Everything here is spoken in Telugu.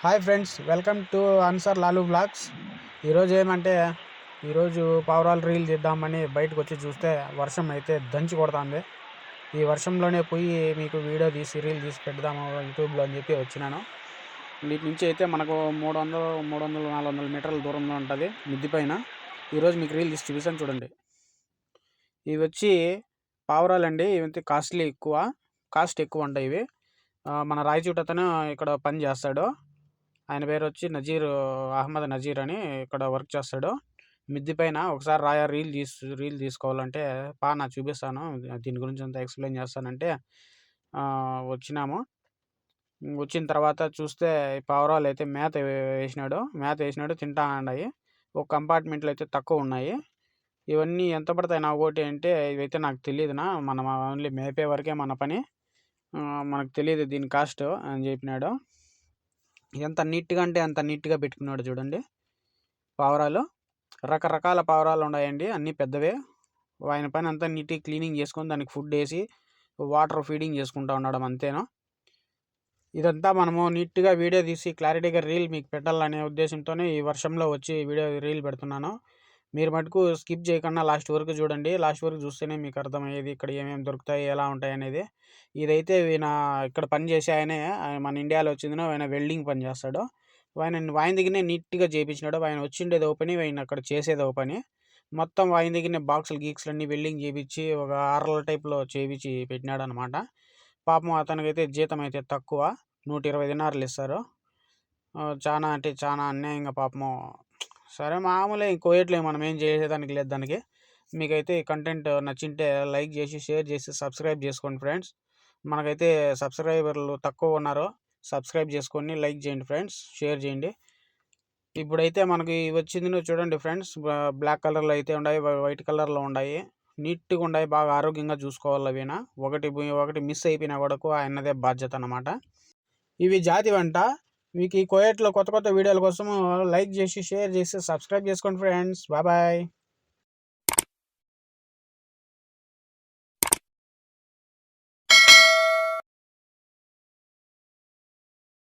Hi friends welcome to Ansar Lalu blogs ఈరోజు ఏమంటే ఈరోజు పావురాలు రీల్ చేద్దామని బయటకు వచ్చి చూస్తే వర్షం అయితే దంచి కొడుతుంది. ఈ వర్షంలోనే పోయి మీకు వీడియో తీసి రీల్ తీసి పెడదాము యూట్యూబ్లో అని చెప్పి వచ్చినాను. వీటి నుంచి అయితే మనకు మూడు వందలు మూడు వందలు నాలుగు వందల మీటర్ల దూరంలో ఉంటుంది మిద్ది పైన. ఈరోజు మీకు రీల్ తీసి చూపిస్తాను చూడండి. ఇవి వచ్చి పావురాలండి ఇవి కాస్ట్లీ ఎక్కువ కాస్ట్ ఎక్కువ ఉంటాయి ఇవి. మన రాయచూట అతను ఇక్కడ పని చేస్తాడు. ఆయన పేరు వచ్చి నజీర్ అహ్మద్ నజీర్ అని ఇక్కడ వర్క్ చేస్తాడు. మిద్ది పైన ఒకసారి రాయా రీల్ తీసు రీల్ తీసుకోవాలంటే పా నా చూపిస్తాను. దీని గురించి అంతా ఎక్స్ప్లెయిన్ చేస్తానంటే వచ్చినాము. వచ్చిన తర్వాత చూస్తే పావురాలు అయితే మేత వేసినాడు. మేత వేసినాడు తింటా ఉన్నాయి ఒక కంపార్ట్మెంట్లో అయితే తక్కువ ఉన్నాయి. ఇవన్నీ ఎంత పడతాయి నా ఒకటి అంటే ఇవైతే నాకు తెలియదునా? మనం ఓన్లీ మేపే వరకే మన పని. మనకు తెలియదు దీని కాస్ట్ అని చెప్పినాడు. ఎంత నీట్గా అంటే అంత నీట్గా పెట్టుకున్నాడు చూడండి. పావురాలు రకరకాల పావురాలు ఉన్నాయండి. అన్నీ పెద్దవే. ఆయన పైన అంతా నీట్గా క్లీనింగ్ చేసుకొని దానికి ఫుడ్ వేసి వాటర్ ఫీడింగ్ చేసుకుంటా ఉండడం అంతేనా? ఇదంతా మనము నీట్గా వీడియో తీసి క్లారిటీగా రీల్ మీకు పెట్టాలనే ఉద్దేశంతోనే ఈ వర్షంలో వచ్చి వీడియో రీల్ పెడుతున్నాను. మీరు మటుకు స్కిప్ చేయకుండా లాస్ట్ వరకు చూడండి. లాస్ట్ వరకు చూస్తేనే మీకు అర్థమయ్యేది ఇక్కడ ఏమేమి దొరుకుతాయి ఎలా ఉంటాయి అనేది. ఇదైతే ఈయన ఇక్కడ పని చేసే ఆయనే మన ఇండియాలో వచ్చిందిన ఆయన వెల్డింగ్ పని చేస్తాడు. ఆయన ఆయన దగ్గరనే నీట్గా చేయించినాడు ఆయన వచ్చిండేది ఓపెన్ పని ఆయన అక్కడ చేసేది ఓపెన్. పని మొత్తం ఆయన దగ్గరనే బాక్సులు గీక్స్లు అన్నీ వెల్డింగ్ చేయించి ఒక ఆర్ల టైప్లో చేయించి పెట్టినాడు అనమాట పాపం అతనికైతే జీతం అయితే తక్కువ. నూట ఇరవై దినారులు ఇస్తారు. చాలా అంటే చాలా అన్యాయంగా పాపము సరే మామూలే కోయట్లే మనం ఏం చేసేదానికి లేదు దానికి. మీకైతే కంటెంట్ నచ్చింటే లైక్ చేసి షేర్ చేసి సబ్స్క్రైబ్ చేసుకోండి ఫ్రెండ్స్. మనకైతే సబ్స్క్రైబర్లు తక్కువ ఉన్నారు. సబ్స్క్రైబ్ చేసుకొని లైక్ చేయండి ఫ్రెండ్స్ షేర్ చేయండి. ఇప్పుడైతే మనకి వచ్చింది చూడండి ఫ్రెండ్స్ బ్లాక్ కలర్లో అయితే ఉన్నాయి వైట్ కలర్లో ఉన్నాయి. నీట్గా ఉన్నాయి బాగా ఆరోగ్యంగా చూసుకోవాలి అవినా. ఒకటి ఒకటి మిస్ అయిపోయినా కూడా ఆయనదే బాధ్యత అనమాట ఇవి జాతి వంట. మీకు ఈ కోయట్లో కొత్త కొత్త వీడియోల కోసం లైక్ చేసి షేర్ చేసి సబ్స్క్రైబ్ చేసుకోండి ఫ్రెండ్స్. Bye bye.